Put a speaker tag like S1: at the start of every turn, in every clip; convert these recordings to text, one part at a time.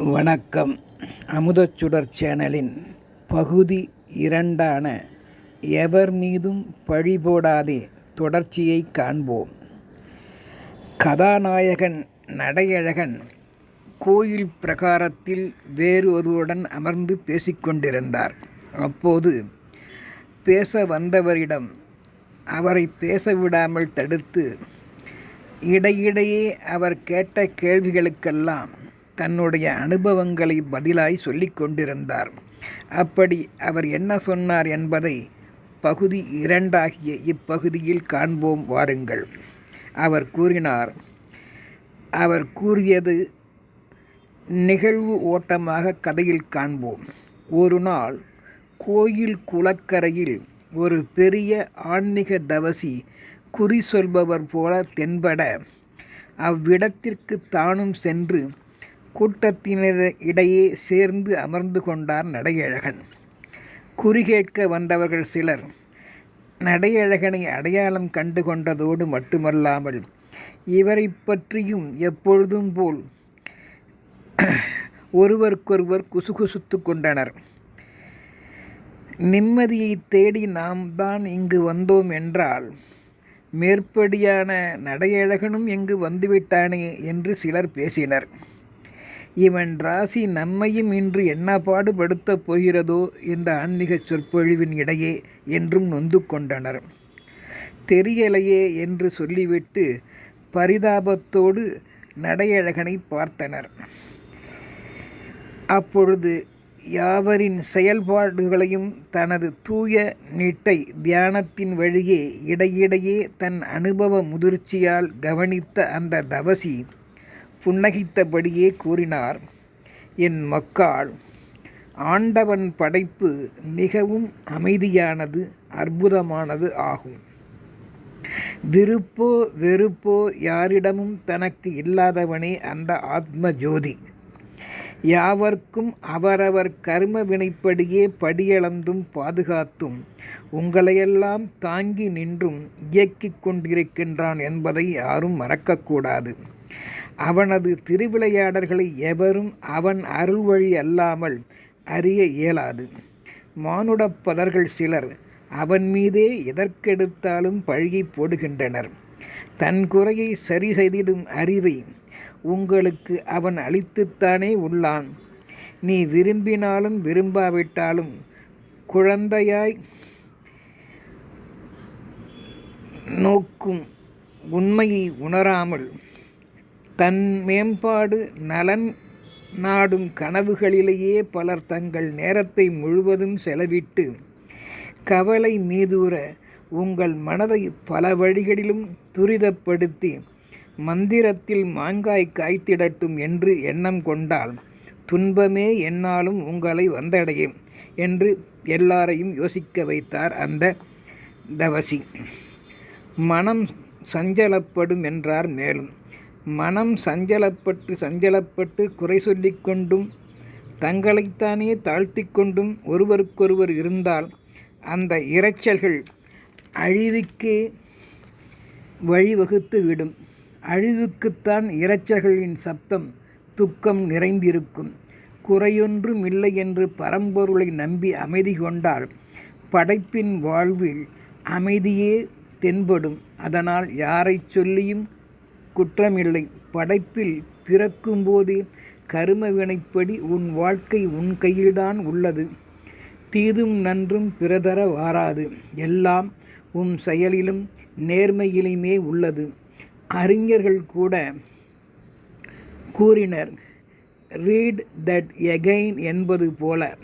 S1: வணக்கம். அமுதச்சுடர் சேனலின் பகுதி இரண்டான எவர் மீதும் பழி போடாதே தொடர்ச்சியை காண்போம். கதாநாயகன் நடையழகன் கோயில் பிரகாரத்தில் வேறு ஒருவருடன் அமர்ந்து பேசிக்கொண்டிருந்தார் அப்போது பேச வந்தவரிடம் அவரை பேச விடாமல் தடுத்து இடையிடையே அவர் கேட்ட கேள்விகளுக்கெல்லாம் தன்னுடைய அனுபவங்களை பதிலாய் சொல்லிக் கொண்டிருந்தார். அப்படி அவர் என்ன சொன்னார் என்பதை பகுதி இரண்டாகிய இப்பகுதியில் காண்போம் வாருங்கள். அவர் கூறினார் அவர் கூறியது நிகழ்வு ஓட்டமாக கதையில் காண்போம். ஒரு நாள் கோயில் குளக்கரையில் ஒரு பெரிய ஆன்மீக தவசி குறி சொல்பவர் போல தென்பட அவ்விடத்திற்கு தானும் சென்று கூட்டத்தினர் இடையே சேர்ந்து அமர்ந்து கொண்டார் நடையழகன். குறி கேட்க வந்தவர்கள் சிலர் நடையழகனை அடையாளம் கண்டு கொண்டதோடு மட்டுமல்லாமல் இவரை பற்றியும் எப்பொழுதும் போல் ஒருவருக்கொருவர் குசுகுசுத்து கொண்டனர். நிம்மதியை தேடி நாம் தான் இங்கு வந்தோம் என்றால் மேற்படியான நடையழகனும் இங்கு வந்துவிட்டானே என்று சிலர் பேசினர். இவன் ராசி நம்மையும் இன்று என்ன பாடுபடுத்தப் போகிறதோ இந்த ஆன்மீக சொற்பொழிவின் இடையே என்றும் நொந்து கொண்டனர். தெரியலையே என்று சொல்லிவிட்டு பரிதாபத்தோடு நடையழகனை பார்த்தனர். அப்பொழுது யாவரின் செயல்பாடுகளையும் தனது தூய நிட்டை தியானத்தின் வழியே இடையிடையே தன் அனுபவ முதிர்ச்சியால் கவனித்த அந்த தவசி புன்னகித்தபடியே கூறினார் என் மக்காள் ஆண்டவன் படைப்பு மிகவும் அமைதியானது அற்புதமானது ஆகும். விருப்போ வெறுப்போ யாரிடமும் தனக்கு இல்லாதவனே அந்த ஆத்ம ஜோதி யாவர்க்கும் அவரவர் கர்ம வினைப்படியே படியளந்தும் பாதுகாத்தும் உங்களையெல்லாம் தாங்கி நின்றும் இயக்கிக் கொண்டிருக்கின்றான் என்பதை யாரும் மறக்கக்கூடாது. அவனது திருவிளையாடல்களை எவரும் அவன் அருள் வழி அல்லாமல் அறிய இயலாது. மானுடப் பதர்கள் சிலர் அவன் மீதே எதற்கெடுத்தாலும் பழகி போடுகின்றனர். தன் குறையை சரி செய்திடும் அறிவை உங்களுக்கு அவன் அளித்துத்தானே உள்ளான். நீ விரும்பினாலும் விரும்பாவிட்டாலும் குழந்தையாய் நோக்கும் உண்மையை உணராமல் தன் மேம்பாடு நலன் நாடும் கனவுகளிலேயே பலர் தங்கள் நேரத்தை முழுவதும் செலவிட்டு கவலை மீதூர உங்கள் மனதை பல வழிகளிலும் துரிதப்படுத்தி மந்திரத்தில் மாங்காய் காய்த்திடட்டும் என்று எண்ணம் கொண்டால் துன்பமே என்னாலும் உங்களை வந்தடையும் என்று எல்லாரையும் யோசிக்க வைத்தார் அந்த தவசி. மனம் சஞ்சலப்படும் என்றார் மேலும். மனம் சஞ்சலப்பட்டு சஞ்சலப்பட்டு குறை சொல்லிக்கொண்டும் தங்களைத்தானே தாழ்த்தி கொண்டும் ஒருவருக்கொருவர் இருந்தால் அந்த இரைச்சல்கள் அழிவுக்கே வழிவகுத்து விடும். அழிவுக்குத்தான் இரைச்சல்களின் சப்தம் துக்கம் நிறைந்திருக்கும். குறையொன்றும் இல்லை என்று பரம்பொருளை நம்பி அமைதி கொண்டால் படைப்பின் வாழ்வில் அமைதியே தென்படும். அதனால் யாரை சொல்லியும் குற்றமில்லை. படைப்பில் பிறக்கும்போது கரும வினைப்படி உன் வாழ்க்கை உன் கையில்தான் உள்ளது. தீதும் நன்றும் பிறதர வாராது. எல்லாம் உன் செயலிலும் நேர்மையிலுமே உள்ளது. அறிஞர்கள் கூட கூறினர் ரீட் தட் எகைன் என்பது போல.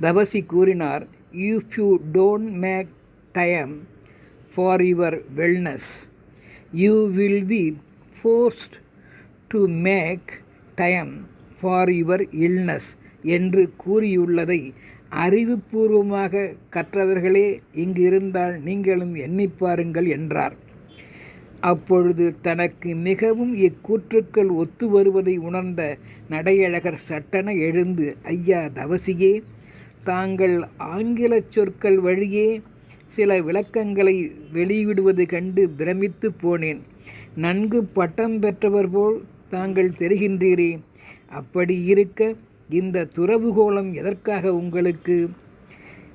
S1: தவசி கூறினார் if you don't make time for your wellness you will be forced to make time for your illness என்று கூறியுள்ளதை அறிவுபூர்வமாக கற்றவர்களே இங்கு இருந்தால் நீங்களும் எண்ணிப்பாருங்கள் என்றார். அப்பொழுது தனக்கு மிகவும் இக்கூற்றுக்கள் ஒத்து வருவதை உணர்ந்த நடையழகர் சட்டென எழுந்து ஐயா தவசியே தாங்கள் ஆங்கிலச் சொற்கள் வழியே சில விளக்கங்களை வெளியிடுவது கண்டு பிரமித்து போனேன். நன்கு பட்டம் பெற்றவர் போல் தாங்கள் தெரிகின்றீரே. அப்படி இருக்க இந்த துறவுகோலம் எதற்காக உங்களுக்கு?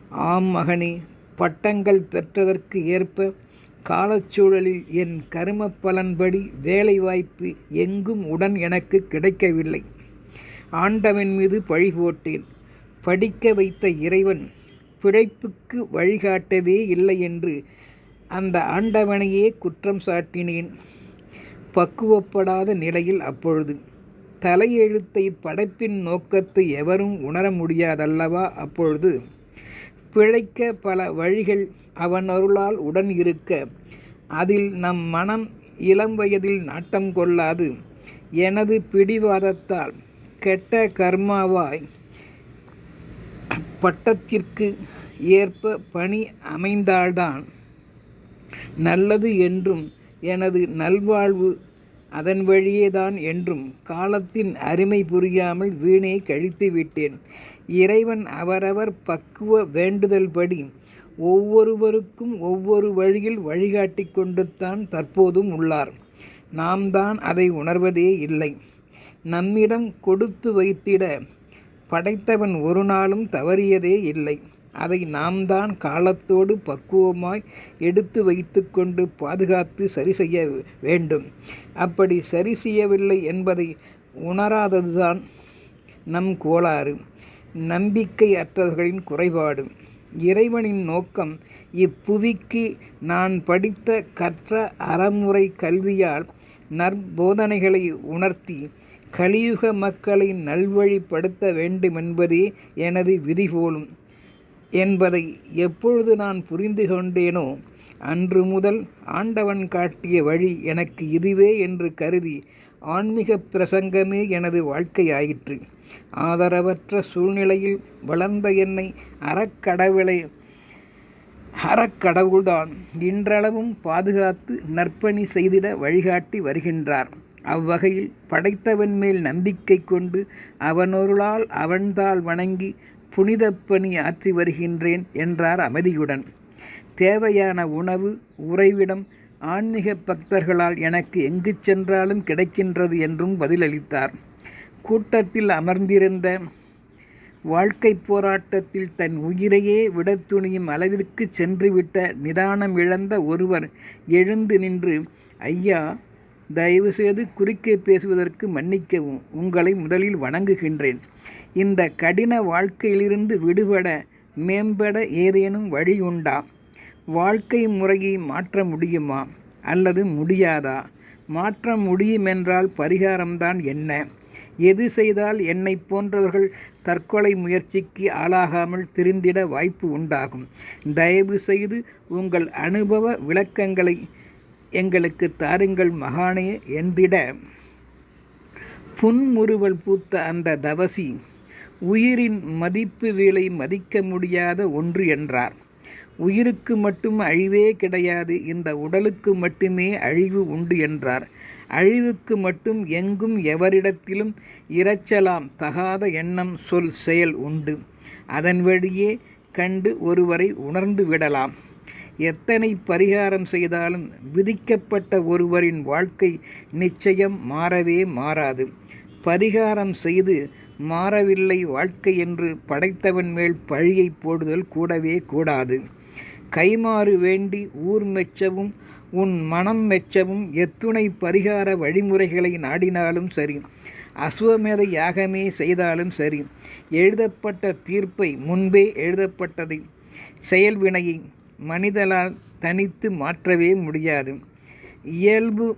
S1: ஆம் மகனே பட்டங்கள் பெற்றதற்கு ஏற்ப காலச்சூழலில் என் கரும பலன்படி வேலைவாய்ப்பு எங்கும் உடன் எனக்கு கிடைக்கவில்லை. ஆண்டவன் மீது பழி போட்டேன். படிக்க வைத்த இறைவன் பிழைப்புக்கு வழிகாட்டவே இல்லை என்று அந்த ஆண்டவனையே குற்றம் சாட்டினேன். பக்குவப்படாத நிலையில் அப்பொழுது தலையெழுத்தை படைப்பின் நோக்கத்தை எவரும் உணர முடியாதல்லவா? அப்பொழுது பிழைக்க பல வழிகள் அவன் அருளால் உடன் இருக்க அதில் நம் மனம் இளம் வயதில் நாட்டம் கொள்ளாது. எனது பிடிவாதத்தால் கெட்ட கர்மாவாய் பட்டத்திற்கு ஏற்ப பணி அமைந்தால்தான் நல்லது என்றும் எனது நல்வாழ்வு அதன் வழியேதான் என்றும் காலத்தின் அருமை புரியாமல் வீணே கழித்து விட்டேன். இறைவன் அவரவர் பக்குவ வேண்டுதல்படி ஒவ்வொருவருக்கும் ஒவ்வொரு வழியில் வழிகாட்டி கொண்டுத்தான் தற்போதும் உள்ளார். நாம் தான் அதை உணர்வதே இல்லை. நம்மிடம் கொடுத்து வைத்திட படைத்தவன் ஒரு நாளும் தவறியதே இல்லை. அதை நாம் தான் காலத்தோடு பக்குவமாய் எடுத்து வைத்துக்கொண்டு பாதுகாத்து சரி செய்ய வேண்டும். அப்படி சரி செய்யவில்லை என்பதை உணராததுதான் நம் கோளாறு. நம்பிக்கை அற்றவர்களின் குறைபாடு. இறைவனின் நோக்கம் இப்புவிக்கு நான் படித்த கற்ற அறமுறை கல்வியால் நற்போதனைகளை உணர்த்தி கலியுக மக்களை நல்வழிப்படுத்த வேண்டுமென்பதே எனது விதிபோலும் என்பதை எப்பொழுது நான் புரிந்து கொண்டேனோ அன்று முதல் ஆண்டவன் காட்டிய வழி எனக்கு இதுவே என்று கருதி ஆன்மீக பிரசங்கமே எனது வாழ்க்கையாயிற்று. ஆதரவற்ற சூழ்நிலையில் வளர்ந்த என்னை அறக்கடவுளை அறக்கடவுள்தான் இன்றளவும் பாதுகாத்து நற்பணி செய்திட வழிகாட்டி வருகின்றார். அவ்வகையில் படைத்தவன் மேல் நம்பிக்கை கொண்டு அவனொருளால் அவன்தால் வணங்கி புனிதப் பணி ஆற்றி வருகின்றேன் என்றார் அமைதியுடன். தேவையான உணவு உறைவிடம் ஆன்மீக பக்தர்களால் எனக்கு எங்கு சென்றாலும் கிடைக்கின்றது என்றும் பதிலளித்தார். கூட்டத்தில் அமர்ந்திருந்த வாழ்க்கை போராட்டத்தில் தன் உயிரையே விட துணியும் அளவிற்கு சென்றுவிட்ட நிதானம் இழந்த ஒருவர் எழுந்து நின்று ஐயா தயவுசெய்து குறுக்கே பேசுவதற்கு மன்னிக்கவும். உங்களை முதலில் வணங்குகின்றேன். இந்த கடின வாழ்க்கையிலிருந்து விடுபட மேம்பட ஏதேனும் வழி உண்டா? வாழ்க்கை முறையை மாற்ற முடியுமா? அல்லது முடியாதா? மாற்ற முடியுமென்றால் பரிகாரம்தான் என்ன? எது செய்தால் என்னை போன்றவர்கள் தற்கொலை முயற்சிக்கு ஆளாகாமல் திருந்திட வாய்ப்பு உண்டாகும். தயவு செய்து உங்கள் அனுபவ விளக்கங்களை எங்களுக்கு தாருங்கள் மகானே என்றிட புன்முறுவல் பூத்த அந்த தவசி உயிரின் மதிப்பு விலை மதிக்க முடியாத ஒன்று என்றார். உயிருக்கு மட்டும் அழிவே கிடையாது இந்த உடலுக்கு மட்டுமே அழிவு உண்டு என்றார். அழிவுக்கு மட்டும் எங்கும் எவரிடத்திலும் இரைச்சலாம் தகாத எண்ணம் சொல் செயல் உண்டு. அதன் வழியே கண்டு ஒருவரை உணர்ந்து விடலாம். எத்தனை பரிகாரம் செய்தாலும் விதிக்கப்பட்ட ஒருவரின் வாழ்க்கை நிச்சயம் மாறவே மாறாது. பரிகாரம் செய்து மாறவில்லை வாழ்க்கை என்று படைத்தவன் மேல் பழியை போடுதல் கூடவே கூடாது. கைமாறு வேண்டி ஊர் மெச்சவும் உன் மனம் மெச்சவும் எத்துணை பரிகார வழிமுறைகளை நாடினாலும் சரி அஸ்வமேத யாகமே செய்தாலும் சரி எழுதப்பட்ட தீர்ப்பை முன்பே எழுதப்பட்டதை. செயல்வினையை மனிதனால் தனித்து மாற்றவே முடியாது. இயல்பு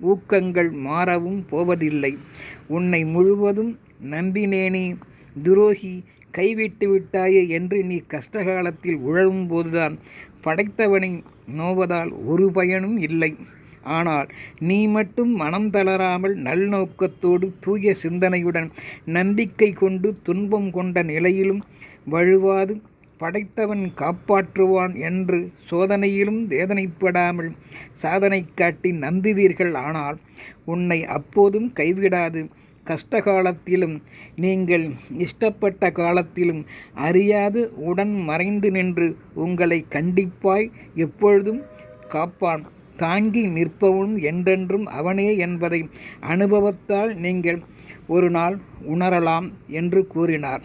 S1: ஊக்கங்கள் மாறவும் போவதில்லை. உன்னை முழுவதும் நம்பினேனே துரோகி கைவிட்டு விட்டாயே என்று நீ கஷ்டகாலத்தில் உழவும் போதுதான். படைத்தவனை நோவதால் ஒரு பயனும் இல்லை. ஆனால் நீ மட்டும் மனம் தளராமல் நல்நோக்கத்தோடு தூய சிந்தனையுடன் நம்பிக்கை கொண்டு துன்பம் கொண்ட நிலையிலும் வழுவாது. படைத்தவன் காப்பாற்றுவான் என்று சோதனையிலும் வேதனைப்படாமல் சாதனை காட்டி நம்புவீர்கள் ஆனால் உன்னை அப்போதும் கைவிடாது. கஷ்ட காலத்திலும் நீங்கள் இஷ்டப்பட்ட காலத்திலும் அறியாது உடன் மறைந்து நின்று உங்களை கண்டிப்பாய் எப்பொழுதும் காப்பான். தாங்கி நிற்பவனும் என்றென்றும் அவனே என்பதை அனுபவத்தால் நீங்கள் ஒரு நாள் உணரலாம் என்று கூறினார்.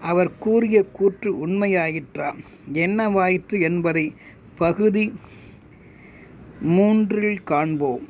S1: அவர் கூறிய கூற்று உண்மையாயிற்றா? என்னவாயிற்று என்பதை பகுதி மூன்றில் காண்போம்.